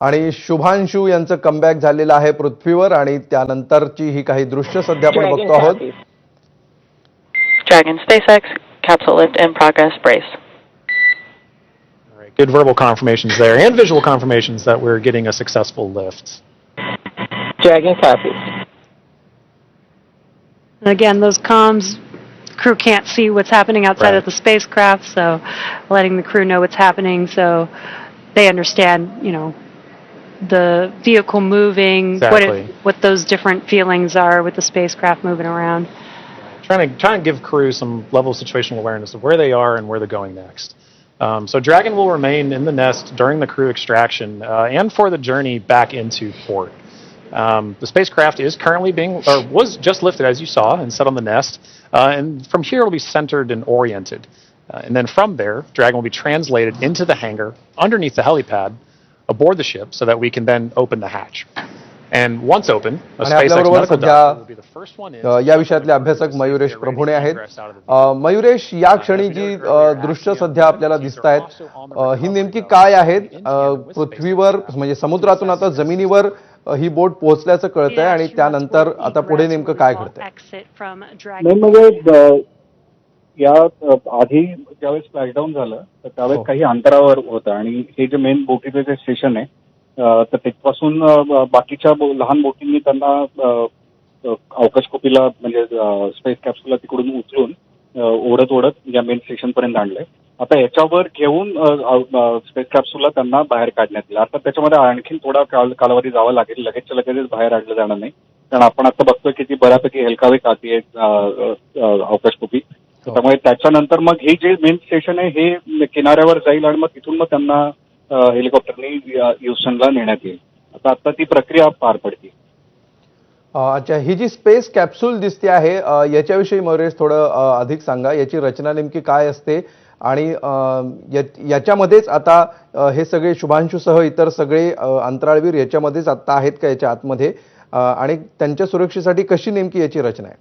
आणि शुभांशू यांचं कमबॅक झालेलं आहे पृथ्वीवर आणि त्यानंतरची ही काही दृश्य सध्या आपण Dragon बघतो आहोत copies. Dragon SpaceX, capsule lift in progress, brace. All right, good verbal confirmations there and visual confirmations that we're getting a successful lift. Dragon copies. And again, those comms, crew can't see what's happening outside Right. of the spacecraft, so letting the crew know what's happening so they understand, you know, the vehicle moving, what Exactly. it, what those different feelings are with the spacecraft moving around. Trying to trying to give crew some level of situational awareness of where they are and where they're going next. Um, so Dragon will remain in the nest during the crew extraction uh, and for the journey back into port. Um, the spacecraft is currently being, or was just lifted as you saw, and set on the nest. Uh, and from here, it'll be centered and oriented. Uh, and then from there, Dragon will be translated into the hangar underneath the helipad aboard the ship so that we can then open the hatch. And once open, a आणि SpaceX आपल्याबरोबर medical सध्या, doctor will be the first one in. अ, या विषयातले अभ्यासक मयुरेश प्रभुणे आहेत. अ, मयुरेश या क्षणी जी अ, दृश्य सध्या आपल्याला दिसत आहेत अ, ही नेमकी काय आहेत? अ, पृथ्वीवर म्हणजे समुद्रातून आता जमिनीवर अ, ही बोट पोहोचल्याचं कळतंय आणि त्यानंतर आता पुढे नेमकं काय घडतंय. Exit from Dragon. नाही म्हणजे या आधी ज्यावेळेस स्प्लॅशडाऊन झालं तर त्यावेळेस हो. काही अंतरावर होतं. आणि हे जे मेन बोटीचं जे स्टेशन आहे तर तिथपासून ब- बाकीच्या लहान बोटींनी त्यांना अ, अ, अवकाशकोपीला म्हणजे स्पेस कॅप्सूलला तिकडून उचलून ओढत ओढत या मेन स्टेशन पर्यंत आणलंय. आता याच्यावर घेऊन स्पेस कॅप्सूलला त्यांना बाहेर काढण्यात येईल आता त्याच्यामध्ये आणखीन थोडा काल कालावधी जावा लागेल. लगेचच्या लगेचच बाहेर आणलं जाणार नाही. कारण आपण आता बघतोय की ती बऱ्यापैकी हेलकावे खाती आहे अवकाशकोपी हो. त्यामुळे त्याच्यानंतर मग हे जे मेन स्टेशन आहे हे किनाऱ्यावर जाईल आणि मग तिथून मग त्यांना हेलिकॉप्टरनी ह्युस्टनला नेण्यात येईल. आता आता ती प्रक्रिया पार पडते. अच्छा ही जी स्पेस कॅप्सूल दिसते आहे याच्याविषयी मयुरेश थोडं अधिक सांगा. याची रचना नेमकी काय असते? आणि याच्यामध्येच आता हे सगळे शुभांशूसह इतर सगळे अंतराळवीर याच्यामध्येच आता आहेत का याच्या आतमध्ये? आणि त्यांच्या सुरक्षेसाठी कशी नेमकी याची रचना आहे?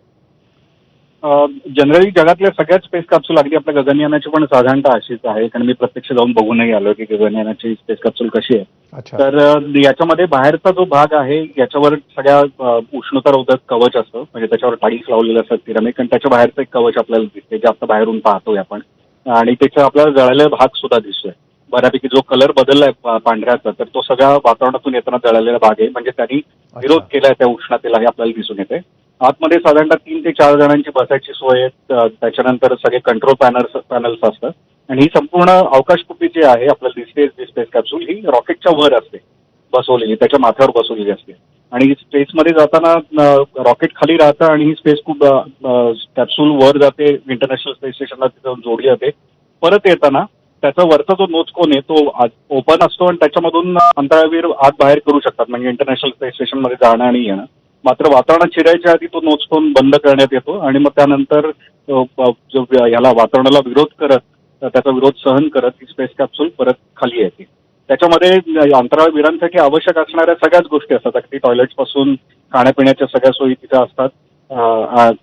जनरली जगातल्या सगळ्याच स्पेस कॅप्सूल अगदी आपल्या गगनयानाची पण साधारणतः अशीच आहे. कारण मी प्रत्यक्ष जाऊन बघूनही आलो की गगनयानाची स्पेस कॅप्सूल कशी आहे. तर याच्यामध्ये बाहेरचा जो भाग आहे याच्यावर सगळ्या अ, उष्णतारोधक कवच असतं. म्हणजे त्याच्यावर टाईल्स लावलेले असतात सिरामिक आणि त्याच्या बाहेरचं एक कवच आपल्याला दिसते जे आता बाहेरून पाहतोय आपण. आणि त्याचा आपल्याला जळालेला भाग सुद्धा दिसतोय. बऱ्यापैकी जो कलर बदललाय पांढऱ्याचा तर तो सगळा वातावरणातून येताना जळालेला भाग आहे. म्हणजे त्यांनी विरोध केलाय त्या उष्णतेला हे आपल्याला दिसून येते आतमध्ये साधारणतः तीन ते चार जणांची बसायची सोय आहे त्याच्यानंतर सगळे कंट्रोल पॅनल्स पॅनल्स असतात. आणि ही संपूर्ण अवकाश कुपी जी आहे आपल्याला दिसते जी कॅप्सूल ही रॉकेटच्या वर असते. बसवलेली त्याच्या माथ्यावर बसवलेली असते. आणि स्पेसमध्ये जाताना रॉकेट खाली राहतं आणि ही स्पेस खूप कॅप्सूल वर जाते. इंटरनॅशनल स्पेस स्टेशनला तिथं जोडली जाते परत येताना त्याचा वरचा जो नोचकोन आहे तो ओपन असतो आणि त्याच्यामधून अंतराळवीर आत बाहेर करू शकतात. म्हणजे इंटरनॅशनल स्पेस स्टेशनमध्ये जाणं आणि येणं. मात्र वातावरणात शिरायच्या आधी तो नोचकोन बंद करण्यात येतो आणि मग त्यानंतर जो याला वातावरणाला विरोध करत त्याचा विरोध सहन करत ही स्पेस कॅप्सूल परत खाली येते. त्याच्यामध्ये अंतराळवीरांसाठी आवश्यक असणाऱ्या सगळ्याच गोष्टी असतात. अगदी टॉयलेट्सपासून खाण्यापिण्याच्या सगळ्या सोयी तिथे असतात.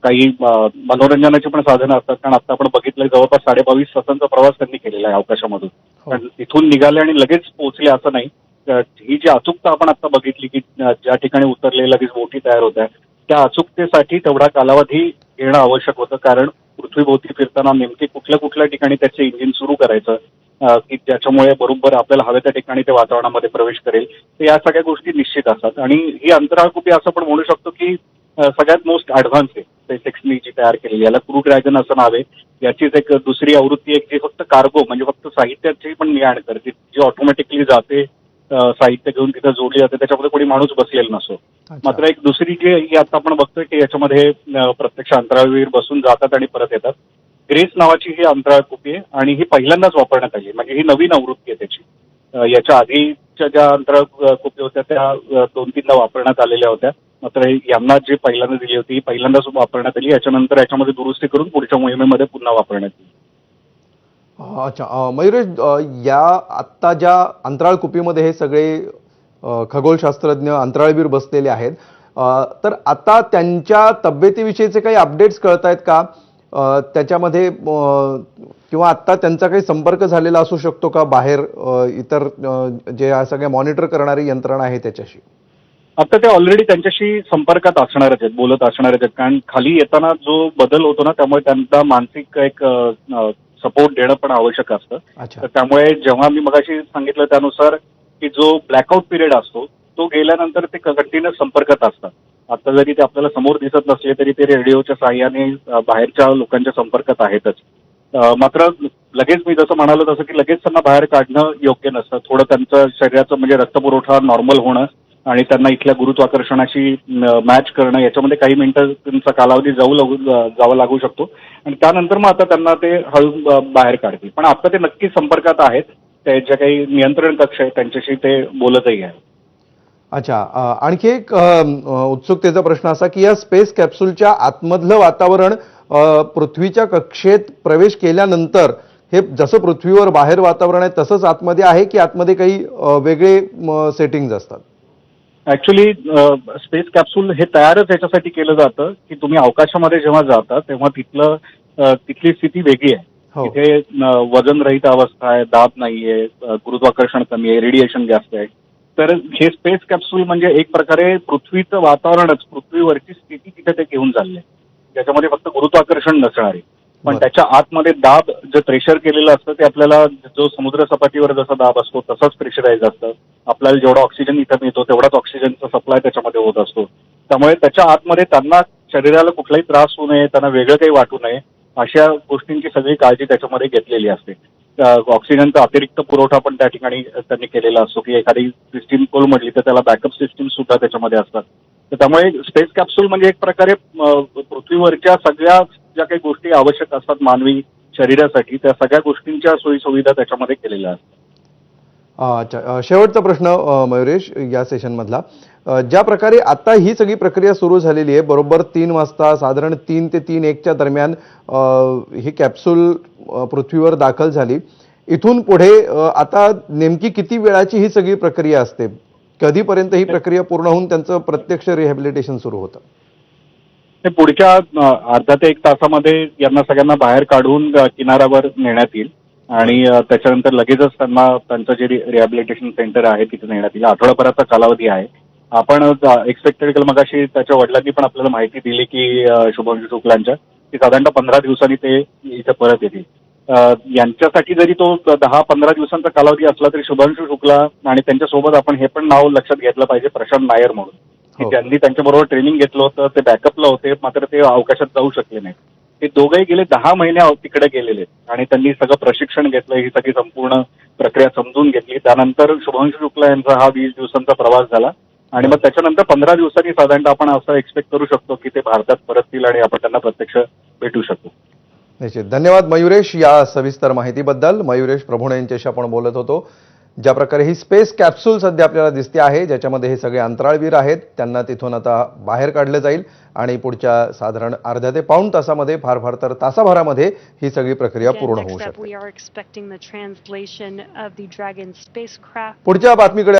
काही मनोरंजनाची पण साधनं असतात. कारण आता आपण बघितलं जवळपास साडे बावीस तासांचा प्रवास त्यांनी केलेला आहे अवकाशामधून. हो. पण तिथून निघाले आणि लगेच पोहोचले असं नाही. ही जी अचूकता आपण आता बघितली की ज्या ठिकाणी उतरले लगेच बोटी तयार होत्या त्या अचूकतेसाठी तेवढा कालावधी घेणं आवश्यक होतं कारण पृथ्वीभोवती फिरताना नेमके कुठल्या कुठल्या ठिकाणी त्याचे इंजिन सुरू करायचं की ज्याच्यामुळे बरोबर आपल्याला हव्या त्या ठिकाणी ते वातावरणामध्ये प्रवेश करेल तर या सगळ्या गोष्टी निश्चित असतात. आणि ही अंतराळकुपी असं पण म्हणू शकतो की सगळ्यात मोस्ट ऍडव्हान्स आहे. स्पेसएक्सनी जी तयार केलेली याला क्रू ड्रॅगन असं नाव आहे. याचीच एक दुसरी आवृत्ती एक जी फक्त कार्गो म्हणजे फक्त साहित्याची पण ने आण करते जी ऑटोमॅटिकली जाते साहित्य घेऊन तिथं जोडली जाते त्याच्यामध्ये कोणी माणूस बसलेला नसतो मात्र एक दुसरी जी ही आता आपण बघतोय की याच्यामध्ये प्रत्यक्ष अंतराळवीर बसून जातात आणि परत येतात. ग्रेस नावाची ही अंतराळ कुपी आहे आणि ही पहिल्यांदाच वापरण्यात आली. म्हणजे ही नवीन आवृत्ती आहे त्याची. याच्या आधीच्या ज्या अंतराळ कुपी होत्या त्या दोन तीनदा वापरण्यात आलेल्या होत्या. मात्र हे- यांना जी पहिल्यांदा दिली होती ही पहिल्यांदाच वापरण्यात आली. याच्यानंतर याच्यामध्ये दुरुस्ती करून पुढच्या मोहिमेमध्ये पुन्हा वापरण्यात येईल अच्छा मयुरेश या आत्ता ज्या अंतराळ कुपीमध्ये हे सगळे खगोलशास्त्रज्ञ अंतराळवीर बसलेले आहेत तर आता त्यांच्या तब्येतीविषयीचे काही अपडेट्स कळत आहेत का त्याच्यामध्ये किंवा आत्ता त्यांचा काही संपर्क झालेला असू शकतो का बाहेर इतर जे सगळ्या मॉनिटर करणारी यंत्रणा आहे त्याच्याशी? आता ते ऑलरेडी त्यांच्याशी संपर्कात असणारच आहेत बोलत असणारच आहेत. कारण खाली येताना जो बदल होतो ना त्यामुळे त्यांचा मानसिक एक सपोर्ट देणं पण आवश्यक असतं. अच्छा. तर त्यामुळे जेव्हा मी मगाशी सांगितलं त्यानुसार की जो ब्लॅकआउट पिरियड असतो तो गेल्यानंतर ते कंटिन्युअस संपर्कात असतात. आता जरी ते आपल्याला समोर दिसत नसले तरी ते रेडिओच्या साह्याने अ, बाहेरच्या लोकांच्या संपर्कात आहेतच. अ, मात्र लगेच मी जसं म्हणालो तसं की लगेच त्यांना बाहेर काढणं योग्य नसतं. थोडं त्यांचं शरीराचं म्हणजे रक्तपुरवठा नॉर्मल होणं आणि त्यांना इथल्या गुरुत्वाकर्षणाशी मॅच करणं याच्यामध्ये काही मिनिटं त्यांचा कालावधी जाऊ लागू जावा लागू शकतो. आणि त्यानंतर मग आता त्यांना ते हळू बाहेर काढतील. पण आता ते नक्की संपर्कात आहेत. त्याच्या काही नियंत्रण कक्ष आहे त्यांच्याशी ते बोलतही आहे अच्छा आणखी एक उत्सुकतेचा प्रश्न असा की या स्पेस कॅप्सूलच्या आतमधलं वातावरण पृथ्वीच्या कक्षेत प्रवेश केल्यानंतर हे जसं पृथ्वीवर बाहेर वातावरण आहे तसंच आतमध्ये आहे की आतमध्ये काही वेगळे सेटिंग्ज असतात? ऍक्च्युली स्पेस कॅप्सूल हे तयारच याच्यासाठी केलं जातं की तुम्ही अवकाशामध्ये जेव्हा जाता तेव्हा तिथलं अ, तिथली स्थिती वेगळी आहे. हो. तिथे अ, वजनरहित अवस्था आहे दाब नाहीये अ, गुरुत्वाकर्षण कमी आहे रेडिएशन जास्त आहे. तर हे स्पेस कॅप्सूल म्हणजे एक प्रकारे पृथ्वीचं वातावरणच पृथ्वीवरची स्थिती तिथे ते घेऊन चालले. त्याच्यामध्ये फक्त गुरुत्वाकर्षण नसणार आहे. पण. त्याच्या आतमध्ये दाब जे प्रेशर केलेलं असतं ते आपल्याला जो समुद्र सपाटीवर जसा दाब असतो तसाच प्रेशराईज असतं. आपल्याला जेवढा ऑक्सिजन इथं मिळतो तेवढाच ऑक्सिजनचा सप्लाय त्याच्यामध्ये होत असतो. त्यामुळे त्याच्या आतमध्ये त्यांना शरीराला कुठलाही त्रास होऊ नये त्यांना वेगळं काही वाटू नये अशा गोष्टींची सगळी काळजी त्याच्यामध्ये घेतलेली असते. ऑक्सिजनचा अतिरिक्त पुरवठा पण त्या ठिकाणी त्यांनी केलेला असतो की एखादी सिस्टीम कोलमडली तर त्याला बॅकअप सिस्टीम सुद्धा त्याच्यामध्ये असतात. तर त्यामुळे स्पेस कॅप्सूल म्हणजे एक प्रकारे पृथ्वीवरच्या सगळ्या ज्या काही गोष्टी आवश्यक असतात मानवी शरीरासाठी त्या सगळ्या गोष्टींच्या सोयी सुविधा त्याच्यामध्ये केलेल्या असतात. अच्छा. शेवटचा प्रश्न मयुरेश या सेशनमधला ज्या प्रकारे आता ही सगळी प्रक्रिया सुरू झालेली आहे बरोबर तीन वाजता साधारण तीन ते तीन एकच्या दरम्यान ही कॅप्सूल पृथ्वीवर दाखल झाली. इथून पुढे आता नेमकी किती वेळाची ही सगळी प्रक्रिया असते? कधीपर्यंत ही प्रक्रिया पूर्ण होऊन त्यांचं प्रत्यक्ष रिहॅबिलिटेशन सुरू होतं? ते पुढच्या अ, अर्धा ते एक तासामध्ये यांना सगळ्यांना बाहेर काढून अ, किनाऱ्यावर नेण्यात येईल. आणि अ, त्याच्यानंतर लगेचच त्यांना त्यांचं जे रिहॅबिलिटेशन सेंटर आहे तिथे नेण्यात येईल. आठवडाभराचा कालावधी आहे. आपण एक्सपेक्टेड मगाशी त्याच्या वडिलांनी पण आपल्याला माहिती दिली की अ, शुभांशू शुक्लांच्या की साधारणतः पंधरा दिवसांनी ते इथे परत येतील. अ, यांच्यासाठी जरी तो दहा पंधरा दिवसांचा कालावधी असला तरी शुभांशू शुक्ला आणि त्यांच्यासोबत आपण हे पण नाव लक्षात घेतलं पाहिजे प्रशांत नायर म्हणून. की हो. त्यांनी त्यांच्याबरोबर ट्रेनिंग घेतलं होतं ते बॅकअपला होते मात्र ते अवकाशात जाऊ शकले नाही ते दोघंही गेले दहा महिने तिकडे गेलेले. आणि त्यांनी सगळं प्रशिक्षण घेतलं ही सगळी संपूर्ण प्रक्रिया समजून घेतली. त्यानंतर शुभांशु शुक्ला यांचा हा वीस दिवसांचा प्रवास झाला. आणि मग त्याच्यानंतर पंधरा दिवसांनी साधारणतः आपण असं एक्सपेक्ट करू शकतो की ते भारतात परततील आणि आपण त्यांना प्रत्यक्ष भेटू शकू निश्चित. धन्यवाद मयुरेश या सविस्तर माहितीबद्दल. मयुरेश प्रभुणे यांच्याशी आपण बोलत होतो. ज्या प्रकारे ही स्पेस कॅप्सूल सध्या आपल्याला दिसते आहे ज्याच्यामध्ये हे सगळे अंतराळवीर आहेत त्यांना तिथून आता बाहेर काढलं जाईल आणि पुढच्या साधारण अर्ध्या ते पाऊण तासामध्ये फार फार तर तासाभरामध्ये ही सगळी प्रक्रिया पूर्ण होऊ शकते. पुढच्या बातमीकडे